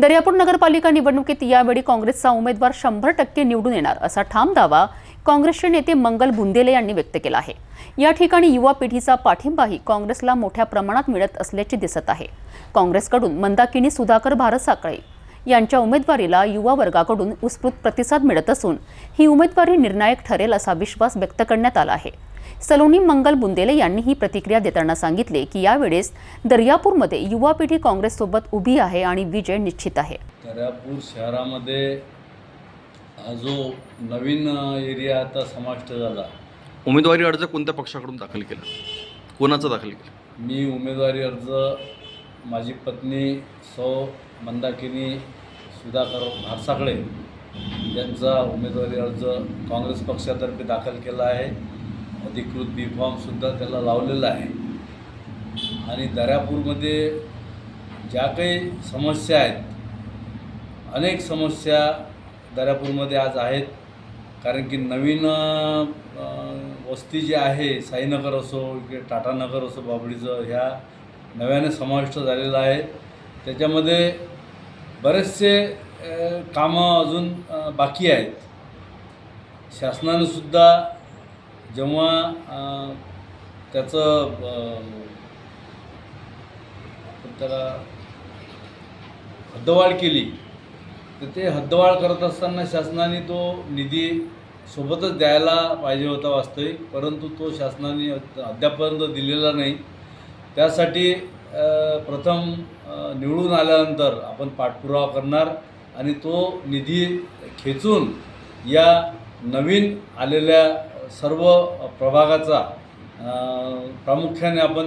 दर्यापूर नगरपालिका निवडणुकीत यावेळी काँग्रेसचा उमेदवार शंभर टक्के निवडून येणार असा ठाम दावा काँग्रेसचे नेते मंगल बुंदेले यांनी व्यक्त केला आहे. या ठिकाणी युवा पिढीचा पाठिंबाही काँग्रेसला मोठ्या प्रमाणात मिळत असल्याचे दिसत आहे. काँग्रेसकडून मंदाकिनी सुधाकर भारत साकळे यांच्या उमेदवारीला युवा वर्गाकडून उत्स्फूर्त प्रतिसाद मिळत असून ही उमेदवारी निर्णायक ठरेल असा विश्वास व्यक्त करण्यात आला आहे. सलोनी मंगल बुंदेले यांनी ही प्रतिक्रिया देताना सांगितले की यावेळेस दर्यापूरमध्ये युवा पिढी काँग्रेससोबत उभी आहे आणि विजय निश्चित आहे. दर्यापूर शहरामध्ये हा जो नवीन एरिया आता समाविष्ट झाला. उमेदवारी अर्ज कोणत्या पक्षाकडून दाखल केला? कोणाचा दाखल केला? मी उमेदवारी अर्ज माझी पत्नी सौ मंदाकिनी सुधाकर भारसाकडे यांचा उमेदवारी अर्ज काँग्रेस पक्षातर्फे दाखल केला आहे. अधिकृत बी फॉर्मसुद्धा त्याला लावलेला आहे. आणि दर्यापूरमध्ये ज्या काही समस्या आहेत अनेक समस्या दर्यापूरमध्ये आज आहेत. कारण की नवीन वस्ती जी आहे साईनगर असो इकडे टाटानगर असो बाबडीचं ह्या नव्याने समाविष्ट झालेलं आहे. त्याच्यामध्ये बरेचसे कामं अजून बाकी आहेत. शासनानं सुद्धा जेव्हा त्याचं त्याला हद्दवाढ केली तर ते हद्दवाढ करत असताना शासनाने तो निधी सोबतच द्यायला पाहिजे होता वास्तविक परंतु तो शासनाने अद्यापर्यंत दिलेला नाही. त्यासाठी प्रथम निवडून आल्यानंतर आपण पाठपुरावा करणार आणि तो निधी खेचून या नवीन आलेल्या सर्व प्रभागाचा प्रामुख्याने आपण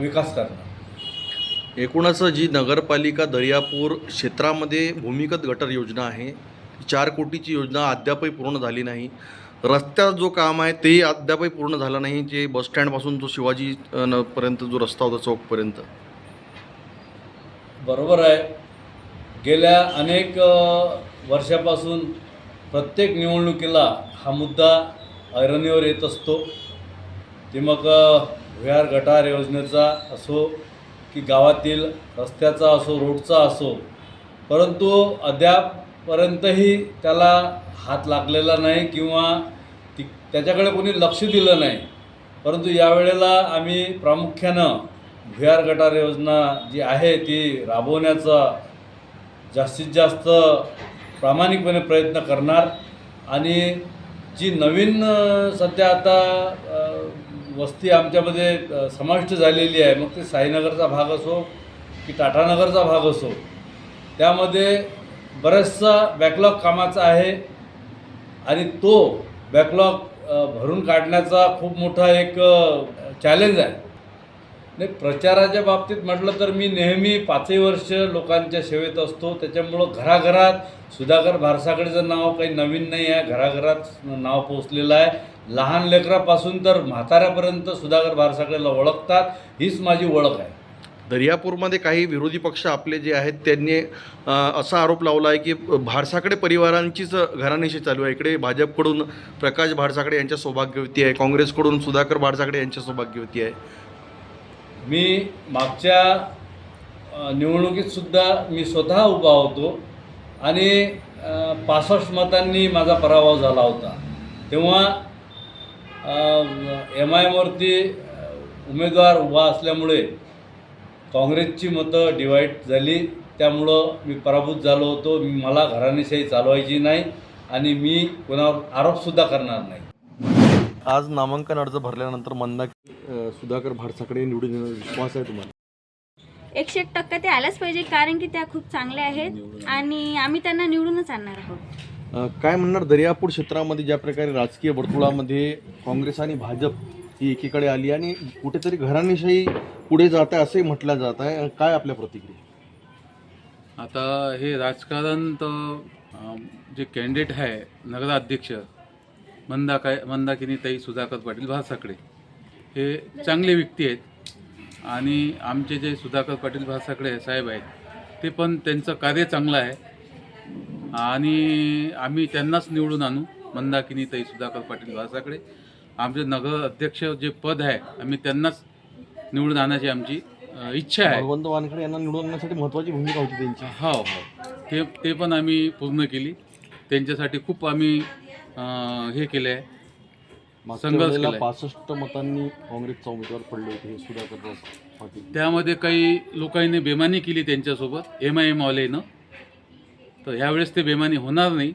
विकास करणार. एकूणच जी नगरपालिका दर्यापूर क्षेत्रामध्ये भूमिगत गटर योजना आहे चार कोटीची योजना अद्यापही पूर्ण झाली नाही. रस्त्यात जो काम आहे तेही अद्यापही पूर्ण झालं नाही. जे बसस्टँडपासून जो शिवाजी न- पर्यंत जो रस्ता होता चौकपर्यंत. बरोबर आहे. गेल्या अनेक वर्षापासून प्रत्येक निवडणुकीला हा मुद्दा ऐरणीवर येत असतो. ते मग अ, भुयार गटार योजनेचा असो की गावातील रस्त्याचा असो रोडचा असो परंतु अद्यापपर्यंतही त्याला हात लागलेला नाही किंवा ती त्याच्याकडे कोणी लक्ष दिलं नाही. परंतु यावेळेला आम्ही प्रामुख्यानं भुयार गटार योजना जी आहे ती राबवण्याचा जास्तीत जास्त प्रामाणिकपणे प्रयत्न करणार आणि जी नवीन सध्या आता वस्ती आमच्यामध्ये समाविष्ट झालेली आहे. मग ते साईनगरचा भाग असो की टाटानगरचा भाग असो त्यामध्ये बराचसा बॅकलॉग कामाचा आहे आणि तो बॅकलॉग भरून काढण्याचा खूप मोठा एक चॅलेंज आहे. नाही प्रचाराच्या बाबतीत म्हटलं तर मी नेहमी पाचही वर्ष लोकांच्या सेवेत असतो. त्याच्यामुळं घराघरात सुधाकर भारसाकडेचं नाव काही नवीन नाही आहे. घराघरात नाव पोचलेलं आहे. लहान लेकरापासून तर म्हाताऱ्यापर्यंत सुधाकर भारसाकडेला ओळखतात. हीच माझी ओळख आहे. दर्यापूरमध्ये काही विरोधी पक्ष आपले जे आहेत त्यांनी असा आरोप लावला आहे की भारसाकडे परिवारांचीच घराणेशी चालू आहे. इकडे भाजपकडून प्रकाश भारसाकडे यांच्या सौभाग्यवती आहे. काँग्रेसकडून सुधाकर भारसाकडे यांच्या सौभाग्यवती आहे. मी मागच्या निवडणुकीतसुद्धा मी स्वतः उभा होतो आणि पासष्ट मतांनी माझा पराभव झाला होता. तेव्हा एम आय एमवरती उमेदवार उभा असल्यामुळे काँग्रेसची मतं डिवाईड झाली. त्यामुळं मी पराभूत झालो होतो. मी मला घराणेशाही चालवायची नाही आणि मी कोणावर आरोपसुद्धा करणार नाही. आज नामांकन अर्ज भरल्यानंतर मंदा सुधाकर भारसाकडे निवडून येण्याचा विश्वास आहे तुम्हाला? एकशे एक टक्का ते आल्याच पाहिजे कारण की त्या खूप चांगल्या आहेत आणि आम्ही त्यांना निवडूनच आणणार आहोत. अ, काय म्हणणार दर्यापूर क्षेत्रामध्ये ज्या प्रकारे राजकीय वर्तुळामध्ये काँग्रेस आणि भाजप ही एकीकडे आली आणि कुठेतरी घराणेशाही पुढे जात आहे असंही म्हटलं जात आहे. काय आपल्या प्रतिक्रिया? आता हे राजकारण तर जे कॅन्डिडेट आहे नगराध्यक्ष मंदा काय मंदाकिनी ताई सुधाकर पाटील भासाकडे हे चांगले व्यक्ती आहेत. आणि आमचे जे सुधाकर पाटील भासाकडे साहेब आहेत ते पण त्यांचं कार्य चांगलं आहे. आणि आम्ही त्यांनाच निवडून आणू मंदाकिनी ताई सुधाकर पाटील भासाकडे. आमचे नगर अध्यक्ष जे पद आहे आम्ही त्यांनाच निवडून आणायची आमची इच्छा आहे. भगवंत वानखडे यांना निवडून आणण्यासाठी महत्वाची भूमिका होती त्यांची. हो हो. ते ते पण आम्ही पूर्ण केली. त्यांच्यासाठी खूप आम्ही हे केलं आहे संघर्ष. पासष्ट मतांनी काँग्रेसचा उमेदवार पडले होते हे सुधाकर पाटील. त्यामध्ये काही लोकांनी बेमानी केली त्यांच्यासोबत एम आय एम वालेनं तर ह्यावेळेस ते बेमानी होणार नाही.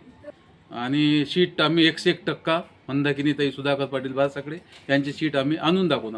आणि शीट आम्ही एकशे एक टक्का मंदाकिनी ताई सुधाकर पाटील बाळसाकडे यांची शीट आम्ही आणून दाखवणार.